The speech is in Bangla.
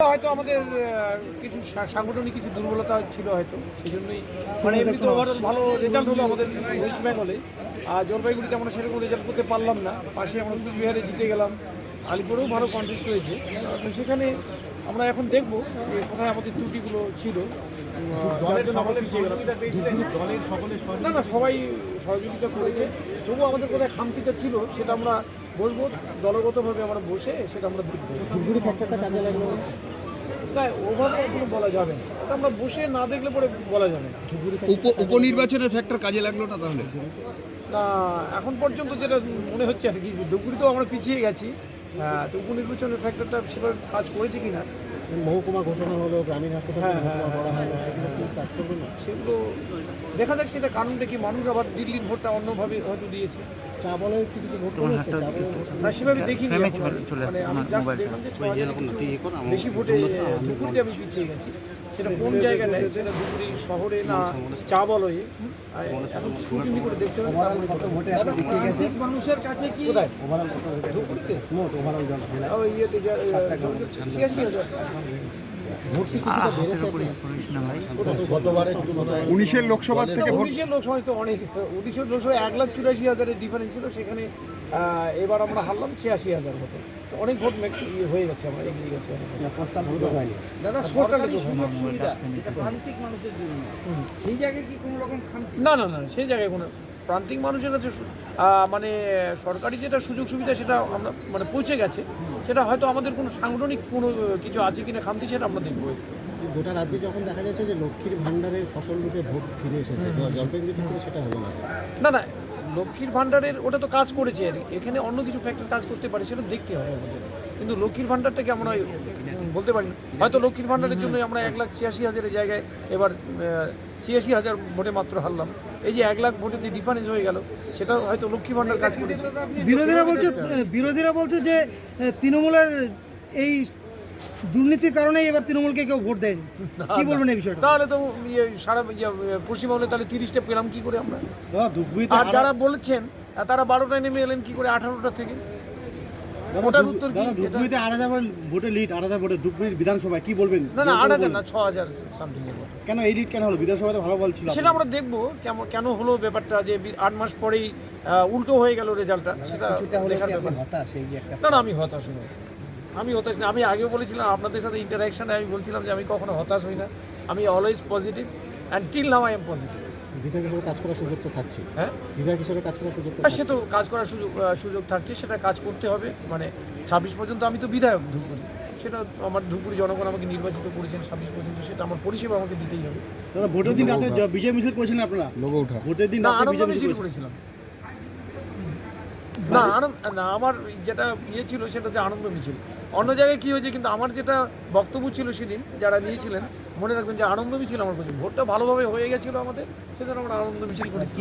হয়তো আমাদের কিছু সা- সাংগঠনিক কিছু দুর্বলতা ছিল হয়তো সেই জন্যই মানে এমনি তো ওভারঅল ভালো রেজাল্ট হলো আমাদের ওয়েস্ট বেঙ্গলে আর জলপাইগুড়িতে আমরা সেরকম রেজাল্ট করতে পারলাম না। পাশে আমরা কুচবিহারে জিতে গেলাম আলিপুরেও ভালো কন্টেস্ট হয়েছে। তো সেখানে আমরা এখন দেখব যে কোথায় আমাদের ত্রুটিগুলো ছিল। না? না সবাই সহযোগিতা করেছে। তবুও আমাদের কোথায় খামতিটা ছিল সেটা আমরা বলব দলগতভাবে আমরা বসে সেটা আমরা দেখব। ধূপগুড়ি ফ্যাক্টরটা কাজে লাগল না? ওভাবে কোনো বলা যাবে না। ওটা আমরা বসে না দেখলে পরে বলা যাবে না। উপ উপনির্বাচনের ফ্যাক্টর কাজে লাগল না তাহলে? না এখন পর্যন্ত যেটা মনে হচ্ছে আর কি ধুপগুড়িতেও আমরা পিছিয়ে গেছি। হ্যাঁ, তো উপনির্বাচনের ফ্যাক্টরটা সেভাবে কাজ করেছে কিনা? মহকুমা ঘোষণা হলো গ্রামীণ হাসপাতাল হ্যাঁ, হ্যাঁ, হলো সেগুলো দেখা যাক সেটা কারণটা কি মানুষ আবার দিল্লির ভোটটা অন্যভাবে হয়তো দিয়েছে। চা বলে কিছু ভোট করেছে? চা বলে না সেভাবে দেখিনি। মানে আমি জাস্ট দেখলাম যে বেশি ভোটে আমি পিছিয়ে গেছি। সেটা কোন জায়গাটায় সেটা ধুপগুড়ি শহরে না চা বলয়ে এখন করে দেখতে হবে মানুষের কাছে কি ইয়েতে ছিয়াশি হাজার। উনিশের লোকসভার থেকে ভোট উনিশের লোকসভায় তো অনেক উনিশের লোকসভায় এক লাখ চুরাশি হাজারের ডিফারেন্স ছিল সেখানে এবার আমরা হারলাম ছিয়াশি হাজার মতো অনেক ভোট ইয়ে হয়ে গেছে আমরা এগিয়ে গেছে দাদা সুযোগ সুবিধা মানুষের জন্য। সেই জায়গায় কি কোনো রকম না না না সেই জায়গায় কোনো প্রান্তিক মানুষের কাছে মানে সরকারি যেটা সুযোগ সুবিধা সেটা আমরা মানে পৌঁছে গেছে সেটা হয়তো আমাদের কোনো সাংগঠনিক কোনো কিছু আছে কিনা খামতি সেটা আমরা দেখব। গোটা রাজ্যে যখন দেখা যাচ্ছে যে লক্ষ্মীর ভান্ডারের ফসল রূপে ভোট ফিরে এসেছে জলপাইগুড়ির ক্ষেত্রে সেটা হলো না। না না লক্ষ্মীর ভাণ্ডারের ওটা তো কাজ করেছে আর কি। এখানে অন্য কিছু ফ্যাক্টর কাজ করতে পারে সেটা দেখতে হয় আমাদের। কিন্তু লক্ষ্মীর ভাণ্ডারটাকে আমরা বলতে পারি না। হয়তো লক্ষ্মীর ভাণ্ডারের জন্য আমরা এক লাখ ছিয়াশি হাজারের জায়গায় এবার ছিয়াশি হাজার ভোটে মাত্র হারলাম। এই যে এক লাখ ভোটে যে ডিফারেন্স হয়ে গেল সেটা হয়তো লক্ষ্মী ভাণ্ডার কাজ করেছে। বিরোধীরা বলছে বিরোধীরা বলছে যে তৃণমূলের এই দুর্নীতির কারণে এবার তৃণমূলকে কেউ ভোট দেয়নি। কি বলবেন এই বিষয়টা? তাহলে তো ইয়ে সারা ইয়ে, পশ্চিমবঙ্গে তাহলে তিরিশটা পেলাম কি করে আমরা? আর যারা বলেছেন তারা বারোটায় নেমে এলেন কি করে আঠারোটা থেকে? ওটার উত্তর কি? ধূপগুড়িতে আট হাজার ভোটে লিড আট হাজার ভোটে ধূপগুড়ির বিধানসভায় কি বলবেন? না না আট হাজার না ছ হাজার সামথিং কেন এই লিড কেন হলো? বিধানসভাতে ভালো বলছিল সেটা আমরা দেখব কেমন কেন হলো ব্যাপারটা যে আট মাস পরেই উল্টো হয়ে গেল রেজাল্টটা সেটা দেখার ব্যাপার। না না আমি হতাশ নই। আমি হতাশ না আমি আগেও বলেছিলাম আপনাদের সাথে ইন্টারাকশনে আমি বলছিলাম যে আমি কখনো হতাশ হই না। আমি always positive and till now I am positive বিধায়ক হিসেবে কাজ করার সুযোগ তো থাকছে হ্যাঁ? বিধায়ক হিসেবে কাজ করার সুযোগ সে তো কাজ করার সুযোগ সুযোগ থাকছে সেটা কাজ করতে হবে। মানে ছাব্বিশ পর্যন্ত আমি তো বিধায়ক ধূপগুড়ি। সেটা আমার ধূপগুড়ি জনগণ আমাকে নির্বাচিত করেছেন ছাব্বিশ পর্যন্ত সেটা আমার পরিষেবা আমাকে দিতেই হবে। দাদা ভোটের দিন রাতে বিজয় মিছিল করেছেন আপনারা? লোগো উঠা। ভোটের দিন রাতে বিজয় মিছিল মিছিল করেছিলাম। না আনন্দ না আমার যেটা ইয়ে ছিল সেটা হচ্ছে আনন্দ মিছিল। অন্য জায়গায় কী হয়েছে কিন্তু আমার যেটা বক্তব্য ছিল সেদিন যারা নিয়েছিলেন মনে রাখবেন যে আনন্দ মিছিল আমার প্রচুর। ভোটটা ভালোভাবে হয়ে গেছিল আমাদের সেজন্য আমরা আনন্দ মিছিল করেছি।